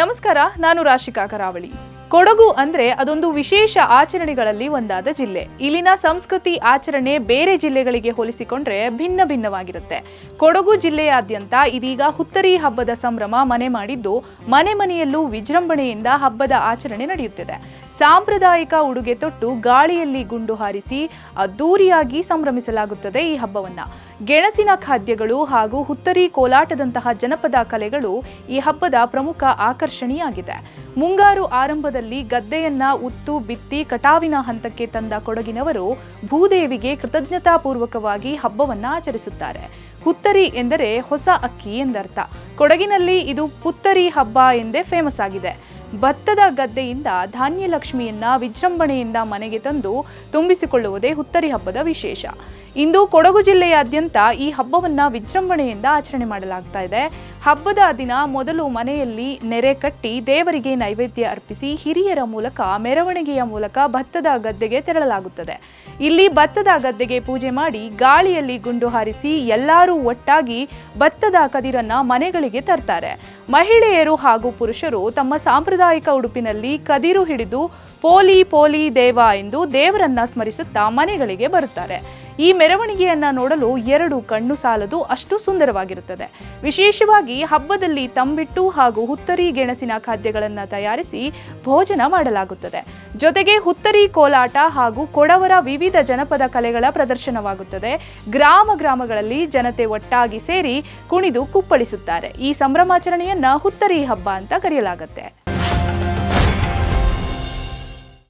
ನಮಸ್ಕಾರ ನಾನು ರಾಶಿಕಾ ಕರಾವಳಿ. ಕೊಡಗು ಅಂದ್ರೆ ಅದೊಂದು ವಿಶೇಷ ಆಚರಣೆಗಳಲ್ಲಿ ಒಂದಾದ ಜಿಲ್ಲೆ. ಇಲ್ಲಿನ ಸಂಸ್ಕೃತಿ ಆಚರಣೆ ಬೇರೆ ಜಿಲ್ಲೆಗಳಿಗೆ ಹೋಲಿಸಿಕೊಂಡ್ರೆ ಭಿನ್ನ ಭಿನ್ನವಾಗಿರುತ್ತೆ. ಕೊಡಗು ಜಿಲ್ಲೆಯಾದ್ಯಂತ ಇದೀಗ ಹುತ್ತರಿ ಹಬ್ಬದ ಸಂಭ್ರಮ ಮನೆ ಮಾಡಿದ್ದು, ಮನೆ ಮನೆಯಲ್ಲೂ ವಿಜೃಂಭಣೆಯಿಂದ ಹಬ್ಬದ ಆಚರಣೆ ನಡೆಯುತ್ತಿದೆ. ಸಾಂಪ್ರದಾಯಿಕ ಉಡುಗೆ ತೊಟ್ಟು ಗಾಳಿಯಲ್ಲಿ ಗುಂಡು ಹಾರಿಸಿ ಅದ್ದೂರಿಯಾಗಿ ಸಂಭ್ರಮಿಸಲಾಗುತ್ತದೆ ಈ ಹಬ್ಬವನ್ನ. ಗೆಣಸಿನ ಖಾದ್ಯಗಳು ಹಾಗೂ ಹುತ್ತರಿ ಕೋಲಾಟದಂತಹ ಜನಪದ ಕಲೆಗಳು ಈ ಹಬ್ಬದ ಪ್ರಮುಖ ಆಕರ್ಷಣೆಯಾಗಿದೆ. ಮುಂಗಾರು ಆರಂಭದಲ್ಲಿ ಗದ್ದೆಯನ್ನ ಉತ್ತು ಬಿತ್ತಿ ಕಟಾವಿನ ಹಂತಕ್ಕೆ ತಂದ ಕೊಡಗಿನವರು ಭೂದೇವಿಗೆ ಕೃತಜ್ಞತಾಪೂರ್ವಕವಾಗಿ ಹಬ್ಬವನ್ನ ಆಚರಿಸುತ್ತಾರೆ. ಹುತ್ತರಿ ಎಂದರೆ ಹೊಸ ಅಕ್ಕಿ ಎಂದರ್ಥ. ಕೊಡಗಿನಲ್ಲಿ ಇದು ಪುತ್ತರಿ ಹಬ್ಬ ಎಂದೇ ಫೇಮಸ್ ಆಗಿದೆ. ಭತ್ತದ ಗದ್ದೆಯಿಂದ ಧಾನ್ಯ ಲಕ್ಷ್ಮಿಯನ್ನ ವಿಜೃಂಭಣೆಯಿಂದ ಮನೆಗೆ ತಂದು ತುಂಬಿಸಿಕೊಳ್ಳುವುದೇ ಹುತ್ತರಿ ಹಬ್ಬದ ವಿಶೇಷ. ಇಂದು ಕೊಡಗು ಜಿಲ್ಲೆಯಾದ್ಯಂತ ಈ ಹಬ್ಬವನ್ನು ವಿಜೃಂಭಣೆಯಿಂದ ಆಚರಣೆ ಮಾಡಲಾಗ್ತಾ ಇದೆ. ಹಬ್ಬದ ದಿನ ಮೊದಲು ಮನೆಯಲ್ಲಿ ನೆರೆ ಕಟ್ಟಿ ದೇವರಿಗೆ ನೈವೇದ್ಯ ಅರ್ಪಿಸಿ ಹಿರಿಯರ ಮೂಲಕ ಮೆರವಣಿಗೆಯ ಮೂಲಕ ಭತ್ತದ ಗದ್ದೆಗೆ ತೆರಳಲಾಗುತ್ತದೆ. ಇಲ್ಲಿ ಭತ್ತದ ಗದ್ದೆಗೆ ಪೂಜೆ ಮಾಡಿ ಗಾಳಿಯಲ್ಲಿ ಗುಂಡು ಹಾರಿಸಿ ಎಲ್ಲರೂ ಒಟ್ಟಾಗಿ ಭತ್ತದ ಕದಿರನ್ನ ಮನೆಗಳಿಗೆ ತರ್ತಾರೆ. ಮಹಿಳೆಯರು ಹಾಗೂ ಪುರುಷರು ತಮ್ಮ ಸಾಂಪ್ರದಾಯಿಕ ಉಡುಪಿನಲ್ಲಿ ಕದಿರು ಹಿಡಿದು ಪೋಲಿ ಪೋಲಿ ದೇವ ಎಂದು ದೇವರನ್ನ ಸ್ಮರಿಸುತ್ತಾ ಮನೆಗಳಿಗೆ ಬರುತ್ತಾರೆ. ಈ ಮೆರವಣಿಗೆಯನ್ನ ನೋಡಲು ಎರಡು ಕಣ್ಣು ಸಾಲದು ಅಷ್ಟು ಸುಂದರವಾಗಿರುತ್ತದೆ. ವಿಶೇಷವಾಗಿ ಹಬ್ಬದಲ್ಲಿ ತಂಬಿಟ್ಟು ಹಾಗೂ ಹುತ್ತರಿ ಗೆಣಸಿನ ಖಾದ್ಯಗಳನ್ನು ತಯಾರಿಸಿ ಭೋಜನ ಮಾಡಲಾಗುತ್ತದೆ. ಜೊತೆಗೆ ಹುತ್ತರಿ ಕೋಲಾಟ ಹಾಗೂ ಕೊಡವರ ವಿವಿಧ ಜನಪದ ಕಲೆಗಳ ಪ್ರದರ್ಶನವಾಗುತ್ತದೆ. ಗ್ರಾಮ ಗ್ರಾಮಗಳಲ್ಲಿ ಜನತೆ ಒಟ್ಟಾಗಿ ಸೇರಿ ಕುಣಿದು ಕುಪ್ಪಳಿಸುತ್ತಾರೆ. ಈ ಸಂಭ್ರಮಾಚರಣೆಯನ್ನ ಹುತ್ತರಿ ಹಬ್ಬ ಅಂತ ಕರೆಯಲಾಗುತ್ತೆ.